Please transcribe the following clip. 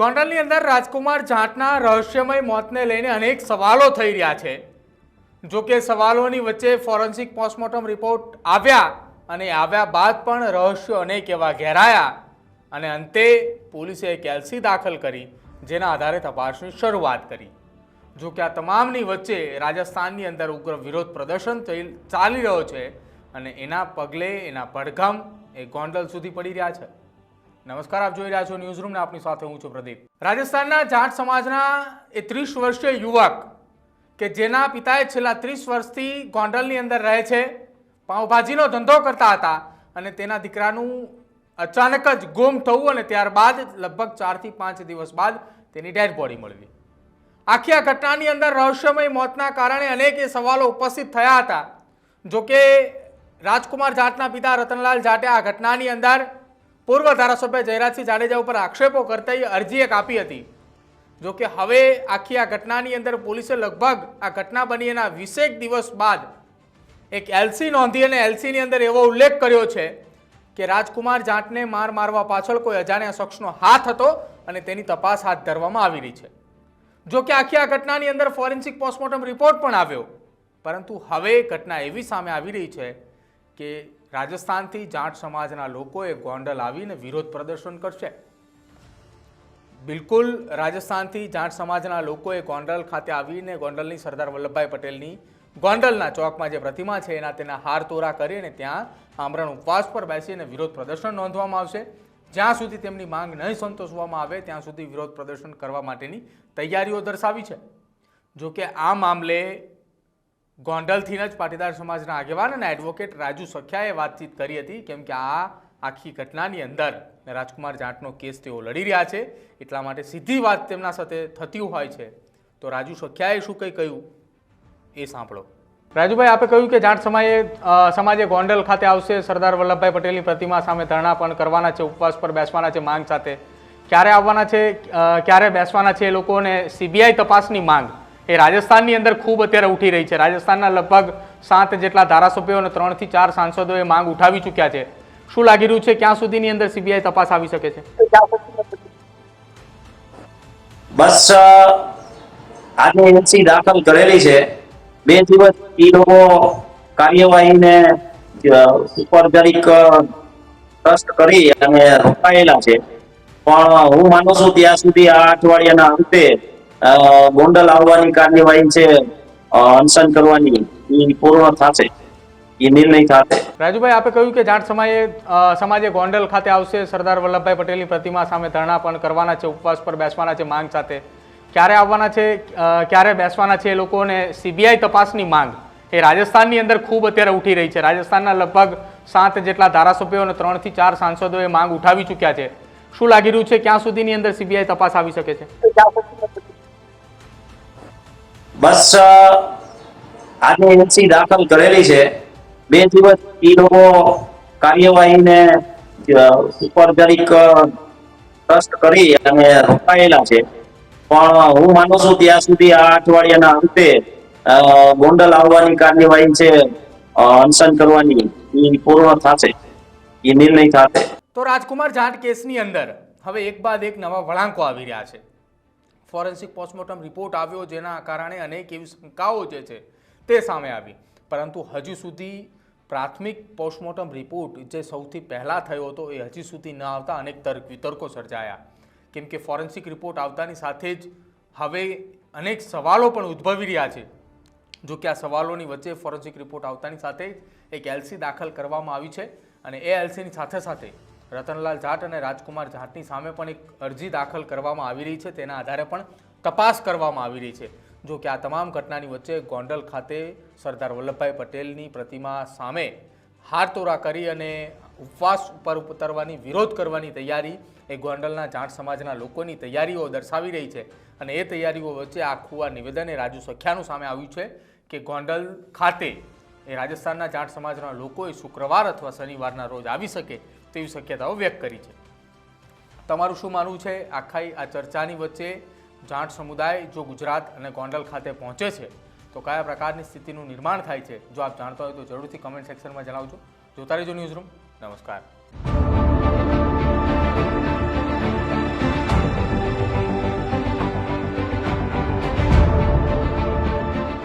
ગોંડલની અંદર રાજકુમાર જાટના રહસ્યમય મોતને લઈને અનેક સવાલો થઈ રહ્યા છે. જો કે સવાલોની વચ્ચે ફોરેન્સિક પોસ્ટમોર્ટમ રિપોર્ટ આવ્યા અને આવ્યા બાદ પણ રહસ્યો અનેક એવા ઘેરાયા અને અંતે પોલીસે એક એલસી દાખલ કરી, જેના આધારે તપાસની શરૂઆત કરી. જો કે આ તમામની વચ્ચે રાજસ્થાનની અંદર ઉગ્ર વિરોધ પ્રદર્શન થઈ, ચાલી રહ્યો છે અને એના પગલે, એના પડઘમ એ ગોંડલ સુધી પડી રહ્યા છે. નમસ્કાર, આપ જોઈ રહ્યા છો ન્યૂઝ રૂમ ને આપની સાથે હું છું પ્રદીપ. રાજસ્થાનના જાટ સમાજના એ ત્રીસ વર્ષીય યુવક કે જેના પિતાએ છેલ્લા ત્રીસ વર્ષથી ગોંડલની અંદર રહે છે, પાઉંભાજીનો ધંધો કરતા હતા અને તેના દીકરાનું અચાનક જ ગુમ થવું અને ત્યારબાદ લગભગ ચારથી પાંચ દિવસ બાદ તેની ડેડ બોડી મળવી આખી આ ઘટનાની અંદર રહસ્યમય મોતના કારણે અનેક એ સવાલો ઉપસ્થિત થયા હતા. જો કે રાજકુમાર જાટના પિતા રતનલાલ જાટે આ ઘટનાની અંદર પૂર્વ ધારાસભ્ય જયરાજસિંહ જાડેજા ઉપર આક્ષેપો કરતા એ અરજી એક આપી હતી. જો કે હવે આખી આ ઘટનાની અંદર પોલીસે લગભગ આ ઘટના બની એના વીસેક દિવસ બાદ એક એલસી નોંધી અને એલસીની અંદર એવો ઉલ્લેખ કર્યો છે કે રાજકુમાર જાટને માર મારવા પાછળ કોઈ અજાણ્યા શખ્સનો હાથ હતો અને તેની તપાસ હાથ ધરવામાં આવી રહી છે. જો કે આખી આ ઘટનાની અંદર ફોરેન્સિક પોસ્ટમોર્ટમ રિપોર્ટ પણ આવ્યો. પરંતુ હવે ઘટના એવી સામે આવી રહી છે કે રાજસ્થાનથી જાટ સમાજના લોકોએ ગોંડલ આવીને વિરોધ પ્રદર્શન કરશે. બિલકુલ રાજસ્થાનથી જાટ સમાજના લોકોએ ગોંડલ ખાતે આવીને ગોંડલની સરદાર વલ્લભભાઈ પટેલની ગોંડલના ચોકમાં જે પ્રતિમા છે એના તેના હાર તોરા કરીને ત્યાં આમરણ ઉપવાસ પર બેસીને વિરોધ પ્રદર્શન નોંધવામાં આવશે. જ્યાં સુધી તેમની માંગ નહીં સંતોષવામાં આવે, ત્યાં સુધી વિરોધ પ્રદર્શન કરવા માટેની તૈયારીઓ દર્શાવી છે. જો કે આ મામલે ગોંડલથી જ પાટીદાર સમાજના આગેવાન અને એડવોકેટ રાજુ સખ્યાએ વાતચીત કરી હતી, કેમ કે આ આખી ઘટનાની અંદર રાજકુમાર જાટનો કેસ તેઓ લડી રહ્યા છે, એટલા માટે સીધી વાત તેમના સાથે થતી હોય છે. તો રાજુ સખ્યાએ શું કંઈ કહ્યું? એ સાંભળો. રાજુભાઈ, આપે કહ્યું કે જાટ સમાજે સમાજે ગોંડલ ખાતે આવશે, સરદાર વલ્લભભાઈ પટેલની પ્રતિમા સામે ધરણા પણ કરવાના છે, ઉપવાસ પર બેસવાના છે માંગ સાથે. ક્યારે આવવાના છે ક્યારે બેસવાના છે એ લોકોને સીબીઆઈ તપાસની માંગ. એ રાજસ્થાનની અંદર ખૂબ અત્યારે ઉઠી રહી છે. રાજસ્થાનના લગભગ સાત જેટલા ધારાસભ્યો અને ત્રણથી ચાર સાંસદોએ માંગ ઉઠાવી ચૂક્યા છે. શું લાગી રહ્યું છે? ક્યાં સુધીની અંદર સીબીઆઈ તપાસ આવી શકે છે? બસ આજે એનસી દાખલ કરેલી છે. બે દિવસ એ લોકો કાર્યવાહીને ઉપર જરીક ટ્રસ્ટ કરી અને રોકાયેલા છે. પણ હું માનું છું, ત્યાં સુધી આ અઠવાડિયાના અંતે ગોંડલ આવવાની કાર્યવાહી છે અનશન કરવાની એ પૂર્ણ થશે. એ નિર્ણય થશે. રાજુભાઈ આપે કહ્યું કે જાટ સમાજે સમાજે ગોંડલ ખાતે આવશે. સરદાર વલ્લભભાઈ પટેલની પ્રતિમા સામે ધરણા પણ કરવાના છે ઉપવાસ પર બેસવાના છે માંગ સાથે. ક્યારે આવવાના છે ક્યારે બેસવાના છે એ લોકોને સીબીઆઈ તપાસની માંગ. એ રાજસ્થાનની અંદર ખૂબ અત્યારે ઉઠી રહી છે. રાજસ્થાનના લગભગ સાત જેટલા ધારાસભ્યો અને ત્રણથી ચાર સાંસદોએ માંગ ઉઠાવી ચૂક્યા છે. શું લાગી રહ્યું છે ક્યાં સુધીની અંદર સીબીઆઈ તપાસ આવી શકે છે? બસ આજે એસી દાખલ કરેલી છે. બે દિવસ એ લોકો કાર્યવાહીને ઉપર જરીક ટ્રસ્ટ કરી અને રોકાયેલા છે. પણ હું માનું છું ત્યાં સુધી આ અઠવાડિયાના અંતે ગોંડલ આવવાની કાર્યવાહી છે અનશન કરવાની એ પૂર્ણ થશે. એ નિર્ણય થશે. તો રાજકુમાર જાટ કેસની અંદર, હવે એક બાદ એક નવા વળાંકો આવી રહ્યા છે. ફોરેન્સિક પોસ્ટમોર્ટમ રિપોર્ટ આવ્યો જેના કારણે અનેક એવી શંકાઓ જે છે તે સામે આવી. પરંતુ હજુ સુધી પ્રાથમિક પોસ્ટમોર્ટમ રિપોર્ટ જે સૌથી પહેલાં થયો હતો એ હજી સુધી ન આવતા અનેક તર્ક વિતર્કો સર્જાયા. કેમ કે ફોરેન્સિક રિપોર્ટ આવતાની સાથે જ હવે અનેક સવાલો પણ ઉદ્ભવી રહ્યા છે. જો કે આ સવાલોની વચ્ચે ફોરેન્સિક રિપોર્ટ આવતાની સાથે જ એક એલસી દાખલ કરવામાં આવી છે અને એ એલસીની સાથે સાથે રતનલાલ જાટ અને રાજકુમાર જાટની સામે પણ એક અરજી દાખલ કરવામાં આવી રહી છે. તેના આધારે પણ તપાસ કરવામાં આવી રહી છે. જો કે આ તમામ ઘટનાની વચ્ચે ગોંડલ ખાતે સરદાર વલ્લભભાઈ પટેલની પ્રતિમા સામે હારતોરા કરી અને ઉપવાસ ઉપર ઉતરવાની, વિરોધ કરવાની તૈયારી એ ગોંડલના જાટ સમાજના લોકોની તૈયારીઓ દર્શાવી રહી છે. અને એ તૈયારીઓ વચ્ચે આખું આ નિવેદન એ રાજુ સખ્યાનું સામે આવ્યું છે કે ગોંડલ ખાતે એ રાજસ્થાનના જાટ સમાજના લોકોએ શુક્રવાર અથવા શનિવારના રોજ આવી શકે તેવી શક્યતાઓ વ્યક્ત કરી છે. તમારું શું માનવું છે? આખા આ ચર્ચાની વચ્ચે જાટ સમુદાય જો ગુજરાત અને ગોંડલ ખાતે પહોંચે છે, તો કયા પ્રકારની સ્થિતિનું નિર્માણ થાય છે? જો આપ જાણતા હોય તો જરૂરથી કમેન્ટ સેક્શનમાં જણાવજો. જોતા રહેજો ન્યૂઝ રૂમ નમસ્કાર.